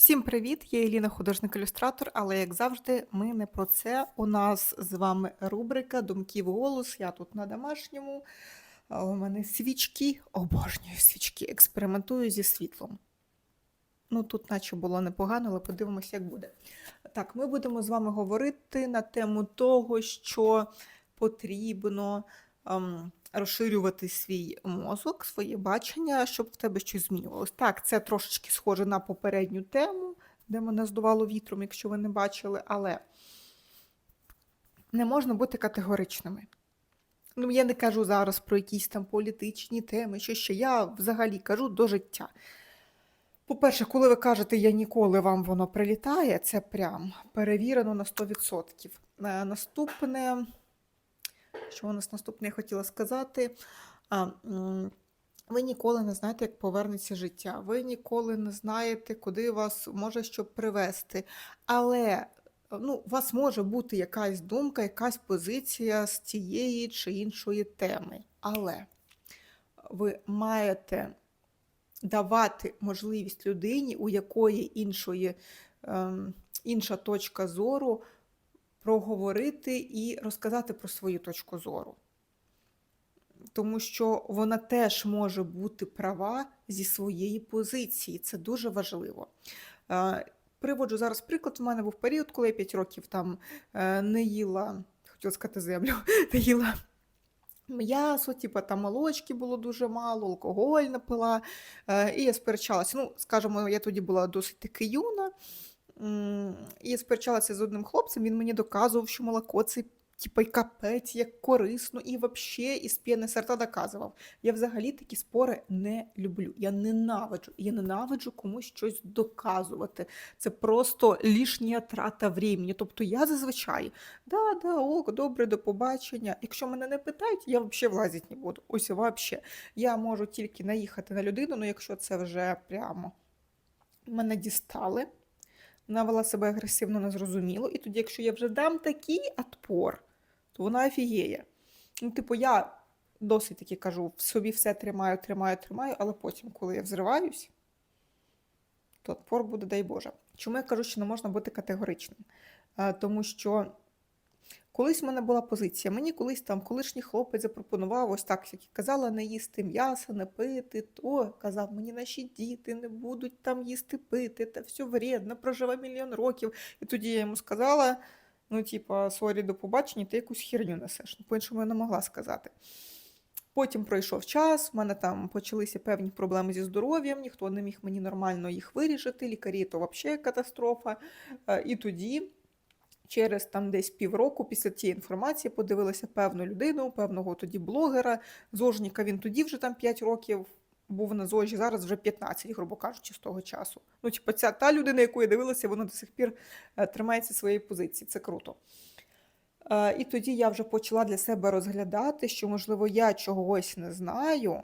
Всім привіт! Я Еліна, художник-ілюстратор, але як завжди, ми не про це. У нас з вами рубрика Думки в голос. Я тут на домашньому. У мене свічки, обожнюю свічки, експериментую зі світлом. Ну, тут наче було непогано, але подивимося, як буде. Так, ми будемо з вами говорити на тему того, що потрібно розширювати свій мозок, своє бачення, щоб в тебе щось змінювалось. Так, це трошечки схоже на попередню тему, де мене здувало вітром, якщо ви не бачили, але не можна бути категоричними. Ну, я не кажу зараз про якісь там політичні теми, що ще. Я взагалі кажу до життя. По-перше, коли ви кажете я ніколи вам воно прилітає, це прям перевірено на 100%. Е, Наступне, що у нас наступне я хотіла сказати. Ви ніколи не знаєте, як повернеться життя. Ви ніколи не знаєте, куди вас може що привести. Але ну, у вас може бути якась думка, якась позиція з тієї чи іншої теми. Але ви маєте давати можливість людині, у якої іншої, ем, інша точка зору, проговорити і розказати про свою точку зору. Тому що вона теж може бути права зі своєї позиції. Це дуже важливо. Приводжу зараз приклад. У мене був період, коли я 5 років там е, не їла, хотіла сказати землю, не їла м'ясо, типу там молочки було дуже мало, алкоголь напила. Е, І я сперечалася. Ну, скажімо, я тоді була досить таки юна. І сперечалася з одним хлопцем, він мені доказував, що молоко це типа й капець, як корисно, і вообще із п'яни серта доказував. Я взагалі такі спори не люблю. Я ненавиджу. Я ненавиджу комусь щось доказувати. Це просто лишня трата времени. Тобто я зазвичай, да, да, ок, добре, до побачення. Якщо мене не питають, я взагалі влазити не буду. Ось взагалі. Я можу тільки наїхати на людину, ну якщо це вже прямо мене дістали. Вона вела себе агресивно, незрозуміло. І тоді, якщо я вже дам такий отпор, то вона офігіє. Ну, типу, я досить таки кажу, в собі все тримаю, тримаю, тримаю, але потім, коли я взриваюсь, то отпор буде, дай Боже. Чому я кажу, що не можна бути категоричним? Е, Тому що колись в мене була позиція. Мені колись там колишній хлопець запропонував ось так, як і казала, не їсти м'ясо, не пити, то казав, мені наші діти не будуть там їсти пити, це все вредно, проживе мільйон років. І тоді я йому сказала: ну, типа, сорі, до побачення, ти якусь херню несеш. Ну, по-іншому я не могла сказати. Потім пройшов час, в мене там почалися певні проблеми зі здоров'ям, ніхто не міг мені нормально їх вирішити, лікарі то взагалі катастрофа. Е, І тоді, через там десь півроку, після тієї інформації, подивилася певну людину, певного тоді блогера. Зожніка він тоді вже там 5 років був на зожі, зараз вже 15, грубо кажучи, з того часу. Ну, типу, ця та людина, яку я дивилася, вона до сих пір е, тримається своєї позиції. Це круто. Е, І тоді я вже почала для себе розглядати, що, можливо, я чогось не знаю,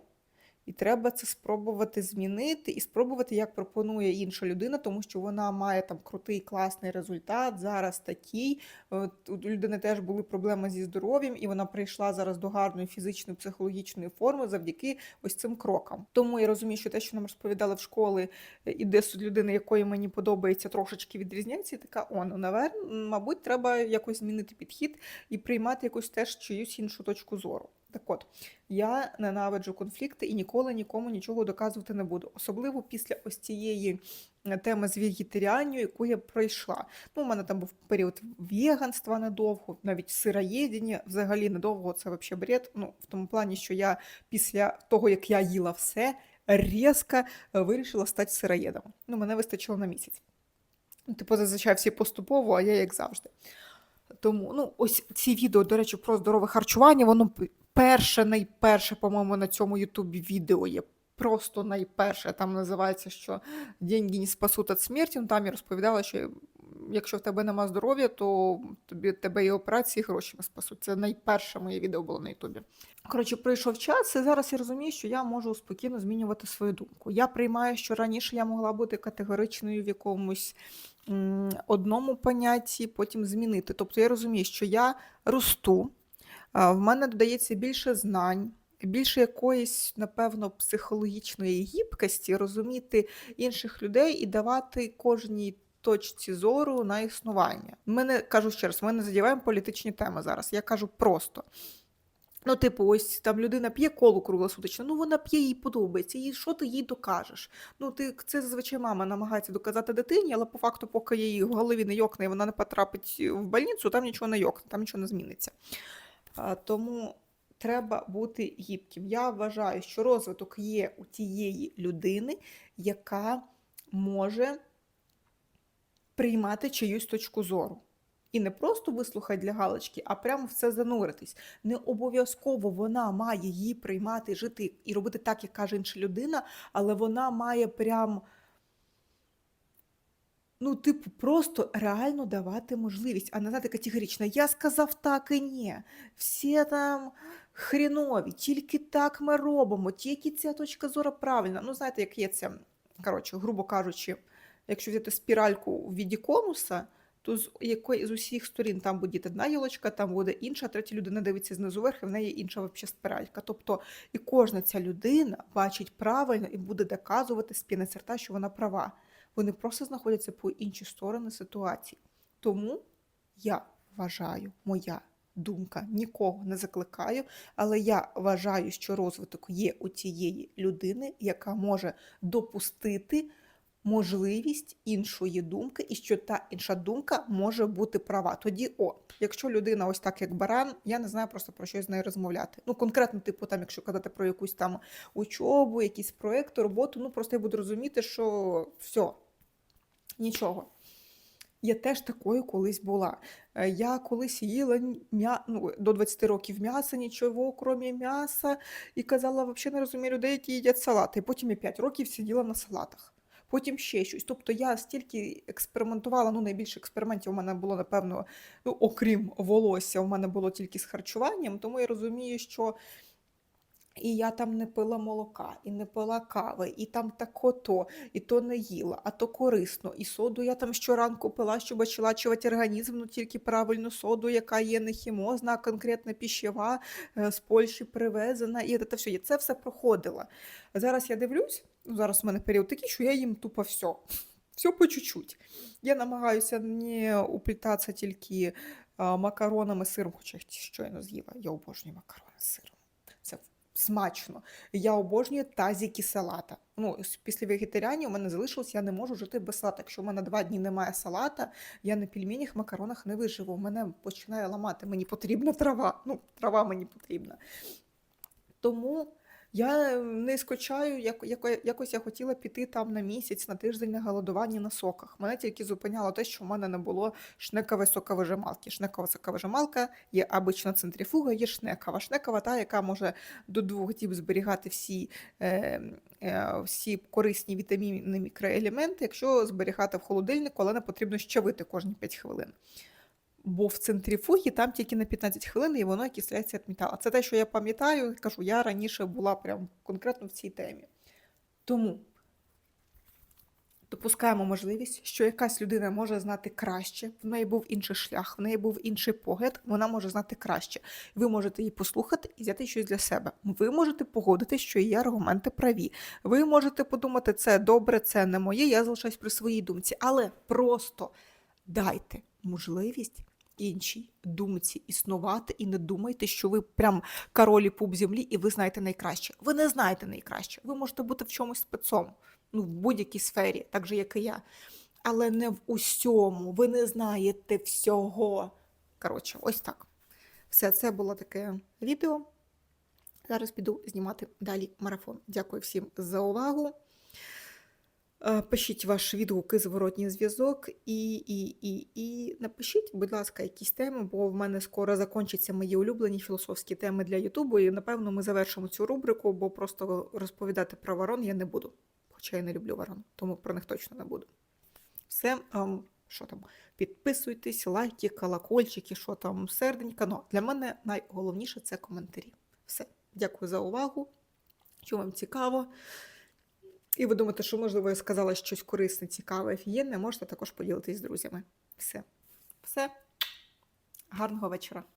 і треба це спробувати змінити і спробувати, як пропонує інша людина, тому що вона має там крутий класний результат. Зараз такий. От У людини теж були проблеми зі здоров'ям, і вона прийшла зараз до гарної фізичної психологічної форми завдяки ось цим крокам. Тому я розумію, що те, що нам розповідали в школи, е, і десь людини, якої мені подобається, трошечки відрізняється, така о, ну, мабуть, треба якось змінити підхід і приймати якусь теж чиюсь іншу точку зору. Так от, я ненавиджу конфлікти і ніколи нікому нічого доказувати не буду. Особливо після ось цієї е, теми з вегетаріанню, яку я пройшла. Ну, у мене там був період веганства недовго, навіть сироєдіння взагалі недовго, це взагалі бред. Ну, в тому плані, що я після того, як я їла все, різко е, вирішила стати сироєдом. Ну, мене вистачило на місяць. Типу, зазвичай всі поступово, а я як завжди. Тому, ну, ось ці відео, до речі, про здорове харчування, воно перше, найперше, по-моєму, на цьому Ютубі відео є. Просто найперше. Там називається, що деньги не спасуть від смерті. Там я розповідала, що якщо в тебе нема здоров'я, то тобі тебе і операції, і гроші не спасуть. Це найперше моє відео було на Ютубі. Коротше, пройшов час, і зараз я розумію, що я можу спокійно змінювати свою думку. Я приймаю, що раніше я могла бути категоричною в якомусь одному понятті, потім змінити. Тобто я розумію, що я росту, в мене додається більше знань, більше якоїсь, напевно, психологічної гібкості розуміти інших людей і давати кожній точці зору на існування. Ми не кажу ще раз, ми не задіваємо політичні теми зараз. Я кажу просто. Ну, типу, ось там людина п'є колу круглосуточно, ну вона п'є, їй подобається. І що ти їй докажеш? Ну, ти це зазвичай мама намагається доказати дитині, але по факту, поки її в голові не йокне і вона не потрапить в больницю, там нічого не йокне, там нічого не зміниться. Тому треба бути гібким. Я вважаю, що розвиток є у тієї людини, яка може приймати чиюсь точку зору. І не просто вислухати для галочки, а прямо в це зануритись. Не обов'язково вона має її приймати, жити і робити так, як каже інша людина, але вона має прям, ну, типу, просто реально давати можливість, а не знати категорично, я сказав так і ні. Всі там хрінові, тільки так ми робимо, тільки ця точка зору правильна. Ну, знаєте, як є це, коротше, грубо кажучи, якщо взяти спіральку в віді конуса, то з якої з усіх сторін там буде одна гілочка, там буде інша, третя людина дивиться знизу вверх, і в неї інша вообще спіралька. Тобто і кожна ця людина бачить правильно і буде доказувати з п'яни рта, що вона права. Вони просто знаходяться по інші сторони ситуації. Тому я вважаю, моя думка нікого не закликаю, але я вважаю, що розвиток є у тієї людини, яка може допустити можливість іншої думки, і що та інша думка може бути права. Тоді, о, якщо людина ось так, як баран, я не знаю просто про що з нею розмовляти. Ну, конкретно, типу, там, якщо казати про якусь там учобу, якісь проекти, роботу, ну просто я буду розуміти, що все, нічого. Я теж такою колись була. Е, Я колись їла м'я... ну, до 20 років м'яса, нічого, крім м'яса, і казала, взагалі не розумію людей, які їдять салати. Потім я 5 років сиділа на салатах. Потім ще щось. Тобто я стільки експериментувала, ну найбільше експериментів у мене було, напевно, ну, окрім волосся, у мене було тільки з харчуванням, тому я розумію, що і я там не пила молока, і не пила кави, і там тако то, і то не їла, а то корисно. І соду я там щоранку пила, щоб очелачувати організм, ну тільки правильну соду, яка є не хімозна, а конкретно піщева, е, з Польщі привезена. І це все. Я це все проходила. Зараз я дивлюсь, ну зараз у мене період такий, що я їм тупо все. Все по чуть-чуть. Я намагаюся не уплітатися тільки макаронами з сиром, хоча щойно з'їла. Я обожнюю макарони з сиром. Смачно. Я обожнюю тазіки салата. Ну, після вегетаріанів у мене залишилось, я не можу жити без салата. Якщо в мене два дні немає салата, я на пельменях, макаронах не виживу. Мене починає ламати. Мені потрібна трава. Ну, трава мені потрібна. Тому я не скочаю, як, як, якось я хотіла піти там на місяць, на тиждень на голодування на соках. Мене тільки зупиняло те, що в мене не було шнекової соковижималки. Шнекова соковижималка є обична центрифуга, є шнекова. Шнекова та, яка може до двох діб зберігати всі, е, е, всі корисні вітамінні мікроелементи, якщо зберігати в холодильнику, але не потрібно щавити кожні 5 хвилин. Бо в центрифугі там тільки на 15 хвилин і воно окисляється від металу. Це те, що я пам'ятаю, кажу, я раніше була прям конкретно в цій темі. Тому допускаємо можливість, що якась людина може знати краще, в неї був інший шлях, в неї був інший погляд, вона може знати краще. Ви можете її послухати і взяти щось для себе. Ви можете погодити, що її аргументи праві. Ви можете подумати, це добре, це не моє, я залишаюсь при своїй думці. Але просто дайте можливість іншій думці існувати і не думайте, що ви прям король і пуп землі, і ви знаєте найкраще. Ви не знаєте найкраще. Ви можете бути в чомусь спецом, ну, в будь-якій сфері, так же, як і я. Але не в усьому. Ви не знаєте всього. Коротше, ось так. Все, це було таке відео. Зараз піду знімати далі марафон. Дякую всім за увагу. Пишіть ваш відгук і зворотній зв'язок, і, і, і, і напишіть, будь ласка, якісь теми, бо в мене скоро закінчаться мої улюблені філософські теми для Ютубу. І напевно ми завершимо цю рубрику, бо просто розповідати про ворон я не буду. Хоча я не люблю ворон, тому про них точно не буду. Все, ем, що там, підписуйтесь, лайки, колокольчики, що там, серденька. Ну, для мене найголовніше це коментарі. Все, дякую за увагу. Що вам цікаво. І ви думаєте, що, можливо, я сказала щось корисне, цікаве, офігенне, можете також поділитись з друзями. Все. Все. Гарного вечора.